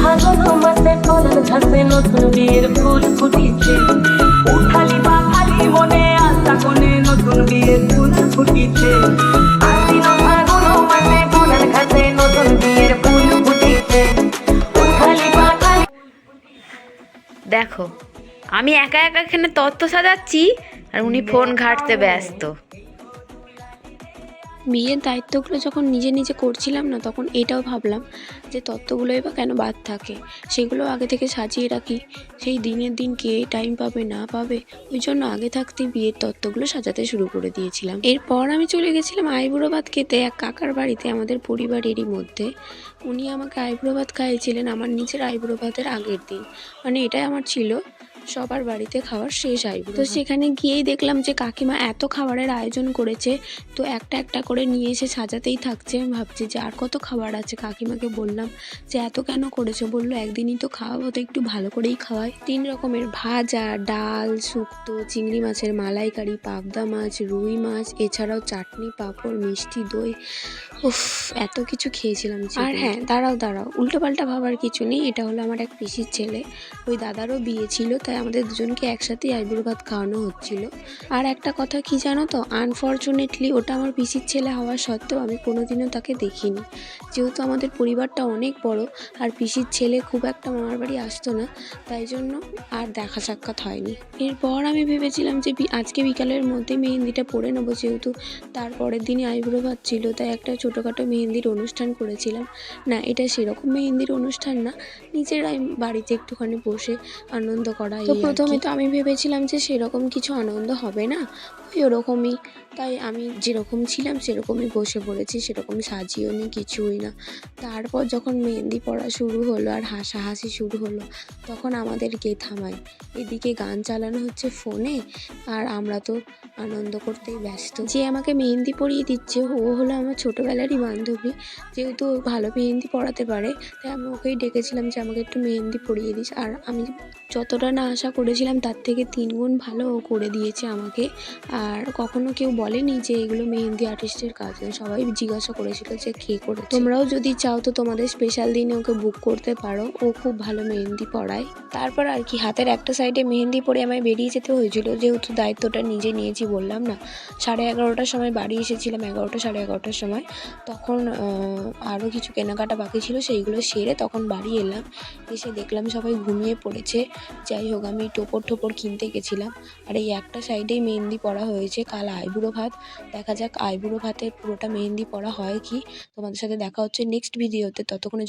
ফাগুন মাসে ফলের ঘাসে নতুন বিয়ের ফুল ফুটিছে। উঠালি বা খালি মনে কোণে নতুন বিয়ের ফুল ফুটিছে। নতুন দেখো, আমি একা একা এখানে তত্ত্ব সাজাচ্ছি আর উনি ফোন ঘাঁটতে ব্যস্ত। বিয়ের দায়িত্বগুলো যখন নিজে নিজে করছিলাম না, তখন এটাও ভাবলাম যে তত্ত্বগুলোই বা কেন বাদ থাকে? সেগুলো আগে থেকে সাজিয়ে রাখি। সেই দিনের দিন কে টাইম পাবে, না পাবে, ওই জন্য আগে থাকতেই বিয়ের তত্ত্বগুলো সাজাতে শুরু করে দিয়েছিলাম। এরপর আমি চলে গেছিলাম আইবুড়ো ভাত খেতে এক কাকার বাড়িতে, আমাদের পরিবারেরই মধ্যে। উনি আমাকে আইবুড়ো ভাত খাইয়েছিলেন আমার নিজের আইবুড়ো ভাতের আগের দিন। মানে এটাই আমার ছিল সবার বাড়িতে খাওয়ার শেষ আইবুড়ো তো সেখানে গিয়েই দেখলাম যে কাকিমা এত খাবারের আয়োজন করেছে তো একটা একটা করে নিয়ে এসে সাজাতেই থাকছে। আমি ভাবছি যে আর কত খাবার আছে? কাকিমাকে বললাম যে এত কেন করেছ? বলল একদিনই তো খাওয়াবো তো একটু ভালো করেই খাওয়াই। তিন রকমের ভাজা ডাল শুক্তো চিংড়ি মাছের মালাইকারি পাবদা মাছ রুই মাছ এছাড়াও চাটনি পাঁপড় মিষ্টি দই। উফ এত কিছু খেয়েছিলাম আর হ্যাঁ দাঁড়াও দাঁড়াও উল্টোপাল্টা ভাবার কিছু নেই। এটা হলো আমার এক পিসির ছেলে। ওই দাদারও বিয়ে ছিল তাই আমাদের দুজনকে একসাথেই আইবুড়ো ভাত খাওয়ানো হচ্ছিল। আর একটা কথা কি জানো তো? আনফর্চুনেটলি ওটা আমার পিসির ছেলে হওয়া সত্ত্বেও আমি কোনোদিনও তাকে দেখিনি। যেহেতু আমাদের পরিবারটা অনেক বড়, আর পিসির ছেলে খুব একটা মামার বাড়ি আসতো না, তাই জন্য আর দেখা সাক্ষাৎ হয়নি। এরপর আমি ভেবেছিলাম যে আজকে বিকালের মধ্যে মেহেন্দিটা পরে নেব, যেহেতু তারপরের দিনই আইবুড়ো ভাত ছিল, তাই একটা ছোটোখাটো মেহেন্দির অনুষ্ঠান করেছিলাম। না, এটা সেরকম মেহেন্দির অনুষ্ঠান না, নিজেরাই বাড়িতে একটুখানি বসে আনন্দ করা তো প্রথমে তো আমি ভেবেছিলাম যে সেরকম কিছু আনন্দ হবে না। ওরকমই। তাই আমি যেরকম ছিলাম সেরকমই বসে পড়েছি সেরকম সাজিও নি, কিছুই না। তারপর যখন মেহেন্দি পড়া শুরু হলো আর হাসাহাসি শুরু হলো, তখন আমাদেরকে থামায়? এদিকে গান চালানো হচ্ছে ফোনে আর আমরা তো আনন্দ করতেই ব্যস্ত। যে আমাকে মেহেন্দি পরিয়ে দিচ্ছে, ও হলো আমার ছোটোবেলারই বান্ধবী। যেহেতু ও ভালো মেহেন্দি পড়াতে পারে, তাই আমি ওকেই ডেকেছিলাম যে, আমাকে একটু মেহেন্দি পরিয়ে দিস। আর আমি যতটা না আশা করেছিলাম, তার থেকে তিন গুণ ভালো ও করে দিয়েছে আমাকে। আর কখনো কেউ বলেনি যে এগুলো মেহেন্দি আর্টিস্টের কাজ সবাই জিজ্ঞাসা করেছিল যে কে করে তোমরাও যদি চাও তো তোমাদের স্পেশাল দিনে ওকে বুক করতে পারো। ও খুব ভালো মেহেন্দি পড়ায়। তারপর আর কি, হাতের একটা সাইডে মেহেন্দি পরে আমায় বেরিয়ে যেতে হয়েছিল। যেহেতু দায়িত্বটা নিজে নিয়েছি বললাম না। সাড়ে এগারোটার সময় বাড়ি এসেছিলাম, এগারোটা, সাড়ে এগারোটার সময়। তখন আরও কিছু কেনাকাটা বাকি ছিল, সেইগুলো সেরে তখন বাড়ি এলাম। এসে দেখলাম সবাই ঘুমিয়ে পড়েছে। যাই হোক, আমি টোপর টোপর কিনতে গেছিলাম। আর এই একটা সাইডেই মেহেন্দি পড়া হয়েছে কাল আইবুড়ো ভাত। দেখা যাক আইবুড়ো ভাতের পুরোটা মেহেন্দি পড়া হয় কি? তোমাদের সাথে দেখা হচ্ছে নেক্সট ভিডিওতে ততক্ষণের জন্য